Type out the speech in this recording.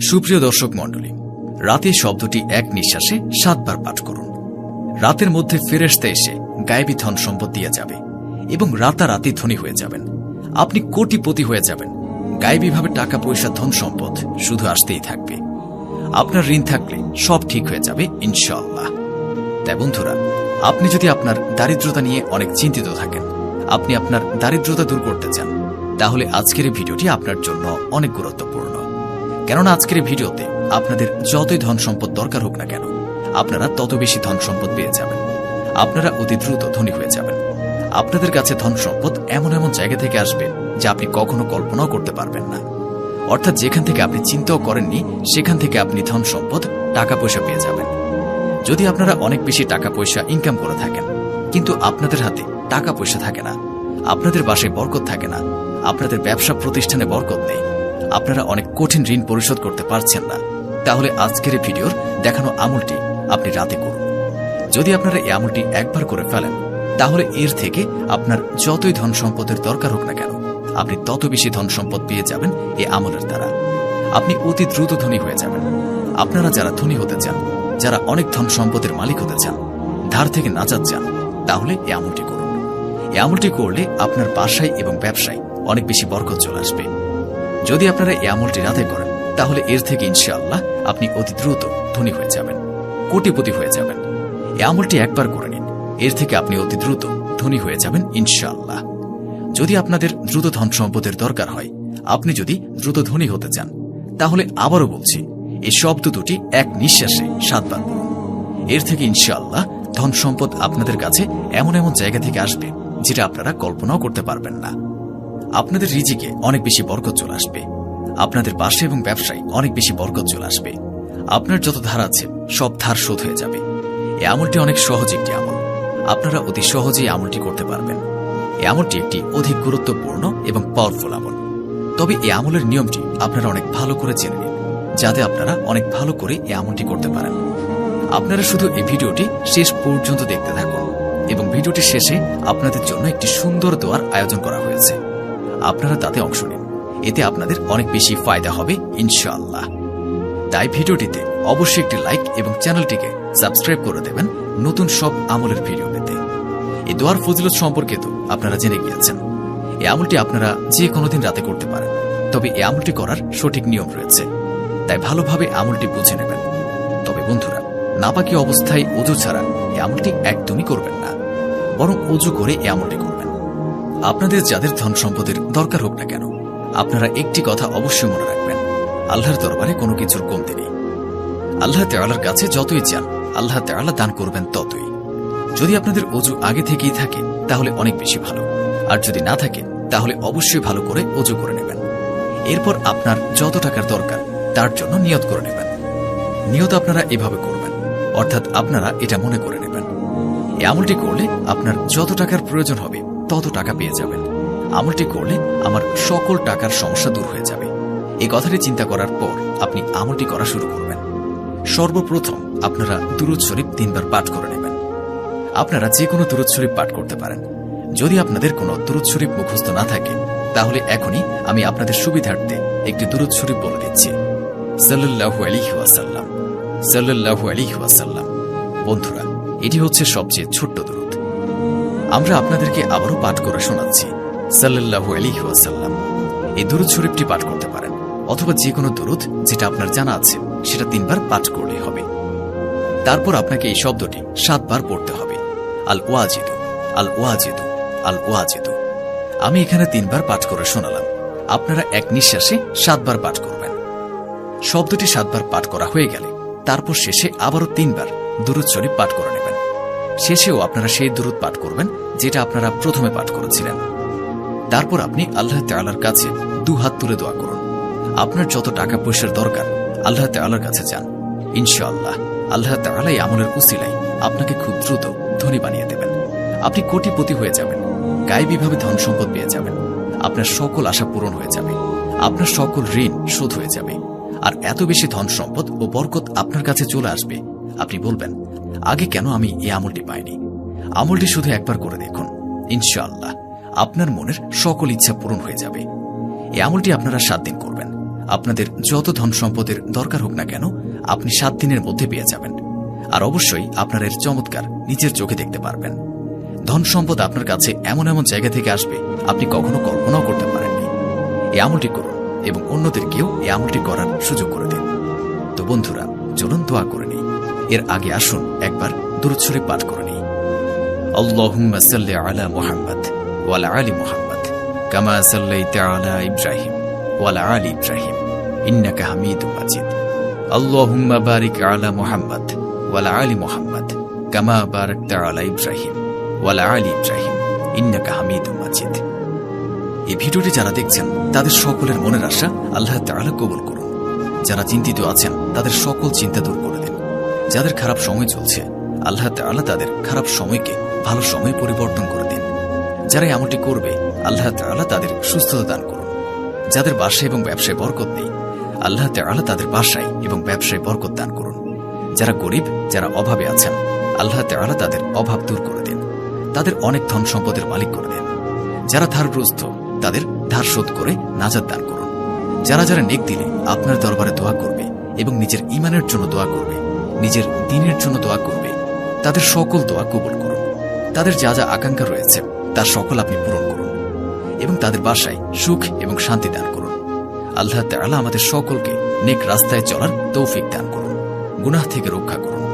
সুপ্রিয় দর্শক মণ্ডলী, রাতে শব্দটি এক নিঃশ্বাসে সাতবার পাঠ করুন। রাতের মধ্যে ফেরেস্তে এসে গায়েবী ধন সম্পদ দিয়ে যাবে এবং রাতারাতি ধনী হয়ে যাবেন। আপনি কোটিপতি হয়ে যাবেন। গায়েবীভাবে টাকা পয়সা ধন সম্পদ শুধু আসতেই থাকবে। আপনার ঋণ থাকলে সব ঠিক হয়ে যাবে ইনশাল্লাহ তাই বন্ধুরা, আপনি যদি আপনার দারিদ্রতা নিয়ে অনেক চিন্তিত থাকেন, আপনি আপনার দারিদ্রতা দূর করতে চান, তাহলে আজকের এই ভিডিওটি আপনার জন্য অনেক গুরুত্বপূর্ণ। কেননা আজকের ভিডিওতে আপনাদের যতই ধন সম্পদ দরকার হোক না কেন, আপনারা তত বেশি ধন সম্পদ পেয়ে যাবেন। আপনারা অতি দ্রুত ধনী হয়ে যাবেন। আপনাদের কাছে ধন সম্পদ এমন এমন জায়গা থেকে আসবে যা আপনি কখনো কল্পনাও করতে পারবেন না। অর্থাৎ যেখান থেকে আপনি চিন্তাও করেননি, সেখান থেকে আপনি ধন সম্পদ টাকা পয়সা পেয়ে যাবেন। যদি আপনারা অনেক বেশি টাকা পয়সা ইনকাম করে থাকেন, কিন্তু আপনাদের হাতে টাকা পয়সা থাকে না, আপনাদের বাসায় বরকত থাকে না, আপনাদের ব্যবসা প্রতিষ্ঠানে বরকত নেই আপনারা অনেক কঠিন ঋণ পরিশোধ করতে পারছেন না। তাহলে আজকের এই ভিডিওর দেখানো আমলটি আপনি রাতে করুন। যদি আপনারা এই আমলটি একবার করে ফেলেন, তাহলে এর থেকে আপনার যতই ধন সম্পদের দরকার হোক না কেন, আপনি তত বেশি ধন সম্পদ পেয়ে যাবেন এই আমলের দ্বারা। আপনি অতি দ্রুত ধনী হয়ে যাবেন। আপনারা যারা ধনী হতে চান, যারা অনেক ধন সম্পদের মালিক হতে চান, ধার থেকে নাজাত চান, তাহলে এই আমলটি করুন। এই আমলটি করলে আপনার বাসায় এবং ব্যবসায় অনেক বেশি বরকত চলে আসবে। যদি আপনারা এই আমলটি রাতে করেন, তাহলে এর থেকে ইনশাআল্লাহ আপনি অতি দ্রুত ধনী হয়ে যাবেন, কোটিপতি হয়ে যাবেন। এই আমলটি একবার করে নিন, এর থেকে আপনি অতি দ্রুত ধনী হয়ে যাবেন ইনশাআল্লাহ। যদি আপনাদের দ্রুত ধন সম্পদের দরকার হয়, আপনি যদি দ্রুত ধনী হতে চান, তাহলে আবারও বলছি, এই শব্দ দুটি এক নিঃশ্বাসে সাতবার বলুন এর থেকে ইনশাআল্লাহ ধন সম্পদ আপনাদের কাছে এমন এমন জায়গা থেকে আসবে, যেটা আপনারা কল্পনাও করতে পারবেন না। আপনাদের রিজিকে অনেক বেশি বরকত চলে আসবে। আপনাদের পাশে এবং ব্যবসায় অনেক বেশি বরকত চলে আসবে। আপনার যত ধার আছে, সব ধার শোধ হয়ে যাবে। এই আমলটি অনেক সহজ একটি আমল। আপনারা অতি সহজেই আমলটি করতে পারবেন। এ আমলটি একটি অধিক গুরুত্বপূর্ণ এবং পাওয়ারফুল আমল। তবে এই আমলের নিয়মটি আপনারা অনেক ভালো করে জেনে নিন, যাতে আপনারা অনেক ভালো করে এই আমলটি করতে পারেন। আপনারা শুধু এই ভিডিওটি শেষ পর্যন্ত দেখতে থাকুন এবং ভিডিওটি শেষে আপনাদের জন্য একটি সুন্দর দোয়ার আয়োজন করা হয়েছে। আপনারা তাতে অংশ নিন। এতে আপনাদের অনেক বেশি ফায়দা হবে, ইনশাআল্লাহ। তাই ভিডিওটিতে অবশ্যই একটি লাইক এবং চ্যানেলটিকে সাবস্ক্রাইব করে দেবেন নতুন সব আমলের ভিডিও পেতে। এ দোয়ার ফজিলত সম্পর্কে তো আপনারা জেনে গিয়েছেন। এ আমলটি আপনারা যে কোনো দিন রাতে করতে পারেন, তবে এ আমলটি করার সঠিক নিয়ম রয়েছে। তাই ভালোভাবে আমলটি বুঝে নেবেন। তবে বন্ধুরা, নাপাকি অবস্থায় অজু ছাড়া এ আমলটি একদমই করবেন না। বরং অজু করে এ আমলটি করবেন আপনাদের যাদের ধন সম্পদের দরকার হোক না কেন, আপনারা একটি কথা অবশ্যই মনে রাখবেন। আল্লাহর দরবারে কোনো কিছুর কমতি নেই। আল্লাহ তেওয়ালার কাছে যতই চান, আল্লাহ তেওয়ালা দান করবেন ততই। যদি আপনাদের অজু আগে থেকেই থাকে, তাহলে অনেক বেশি ভালো। আর যদি না থাকে, তাহলে অবশ্যই ভালো করে অজু করে নেবেন। এরপর আপনার যত টাকার দরকার, তার জন্য নিয়ত করে নেবেন। নিয়ত আপনারা এভাবে করবেন, অর্থাৎ আপনারা এটা মনে করে নেবেন। এই আমলটি করলে আপনার যত টাকার প্রয়োজন হবে তত টাকা পেয়ে যাবেন। আমলটি করলে আমার সকল টাকার সমস্যা দূর হয়ে যাবে। এই কথাটি চিন্তা করার পর আপনি আমলটি করা শুরু করবেন। সর্বপ্রথম আপনারা দুরুদ শরীফ তিনবার পাঠ করে নেবেন। আপনারা যে কোনো দুরুদ শরীফ পাঠ করতে পারেন। যদি আপনাদের কোনো দুরুদ শরীফ মুখস্থ না থাকে, তাহলে এখনই আমি আপনাদের সুবিধার্থে একটি দুরুদ শরীফ বলে দিচ্ছি। সাল্লাল্লাহু আলাইহি ওয়াসাল্লাম। ওয়াসাল্লাম। বন্ধুরা, এটি হচ্ছে সবচেয়ে ছোট্ট দুরুদ। আমরা আপনাদেরকে আবারও পাঠ করে শোনাচ্ছি। সাল্লাল্লাহু আলাইহি ওয়াসাল্লাম। এই দুরুদ শরীফটি পাঠ করতে পারেন, অথবা যে কোনো দুরুদ যেটা আপনার জানা আছে, সেটা তিনবার পাঠ করলেই হবে। তারপর আপনাকে এই শব্দটি সাতবার পড়তে হবে। আল ওয়াজিদু আল ওয়াজিদু আল ওয়াজিদু আমি এখানে তিনবার পাঠ করে শোনালাম। আপনারা এক নিঃশ্বাসে সাতবার পাঠ করবেন। শব্দটি সাতবার পাঠ করা হয়ে গেলে তারপর শেষে আবারও তিনবার দুরুদ শরীফ পাঠ করে নেবেন। শেষেও আপনারা সেই দুরুদ পাঠ করবেন যেটা আপনারা প্রথমে পাঠ করেছিলেন। তারপর আপনি আল্লাহ তাল্লার কাছে দু হাত তুলে দোয়া করুন। আপনার যত টাকা পয়সার দরকার, আল্লাহ তাল্লার কাছে যান। ইনশাআল্লাহ, আল্লাহ তাআলা এই আমলের উসিলাই আপনাকে খুব দ্রুত ধনী বানিয়ে দেবেন। আপনি কোটিপতি হয়ে যাবেন, গায়েবীভাবে ধন সম্পদ পেয়ে যাবেন। আপনার সকল আশা পূরণ হয়ে যাবে, আপনার সকল ঋণ শোধ হয়ে যাবে। আর এত বেশি ধন সম্পদ ও বরকত আপনার কাছে চলে আসবে, আপনি বলবেন, আগে কেন আমি এই আমলটি পাইনি? আমলটি শুধু একবার করে দেখুন। ইনশাআল্লাহ, আপনার মনের সকল ইচ্ছা পূরণ হয়ে যাবে। এই আমলটি আপনারা সাত দিন করবেন। আপনাদের যত ধন সম্পদের দরকার হোক না কেন, আপনি সাত দিনের মধ্যে পেয়ে যাবেন। আর অবশ্যই আপনার এর চমৎকার নিজের চোখে দেখতে পারবেন। ধন সম্পদ আপনার কাছে এমন এমন জায়গা থেকে আসবে, আপনি কখনো কল্পনাও করতে পারেননি। এই আমলটি করুন এবং অন্যদেরকেও এই আমলটি করার সুযোগ করে দিন। তো বন্ধুরা, চলুন দোয়া করে নিই। এর আগে আসুন একবার দূরচ্ছরে পাঠ করে আল্লাহুম্মা সাল্লি আলা মুহাম্মদ ওয়ালা আলি ইব্রাহিম আলি ইব্রাহিম ইন্নাকা হামিদুম মাজিদ আলা মুহাম্মদ আলা ইব্রাহিম ওয়ালা আলি ইব্রাহিম ইন্নাকা হামিদুম মাজিদ এই ভিডিওটি যারা দেখছেন, তাদের সকলের মনের আশা আল্লাহ তাআলা কবুল করুন। যারা চিন্তিত আছেন, তাদের সকল চিন্তা দূর করে দিন। যাদের খারাপ সময় চলছে, আল্লাহ তাআলা তাদের খারাপ সময়কে ভালো সময় পরিবর্তন করে দিন। যারা এমনটি করবে, আল্লাহ তাআলা তাদের সুস্থতা দান করুন। যাদের বাসায় এবং ব্যবসায় বরকত নেই, আল্লাহ তাআলা তাদের বাসায় এবং ব্যবসায় বরকত দান করুন। যারা গরিব, যারা অভাবে আছেন, আল্লাহ তাআলা তাদের অভাব দূর করে দিন। তাদের অনেক ধন সম্পদের মালিক করে দিন। যারা ধারগ্রস্ত, তাদের ধার শোধ করে নাজাদ দান করুন। যারা যারা নেক দিলে, আপনার দরবারে দোয়া করবে এবং নিজের ইমানের জন্য দোয়া করবে, নিজের দিনের জন্য দোয়া করবে, তাদের সকল দোয়া কবুল করুন। তাদের যা যা আকাঙ্ক্ষা রয়েছে, তার সকল আপনি পূরণ করুন এবং তাদের বাসায় সুখ এবং শান্তি দান করুন। আল্লাহ তাআলা আমাদের সকলকে নেক রাস্তায় চলার তৌফিক দান করুন। গুনাহ থেকে রক্ষা করুন।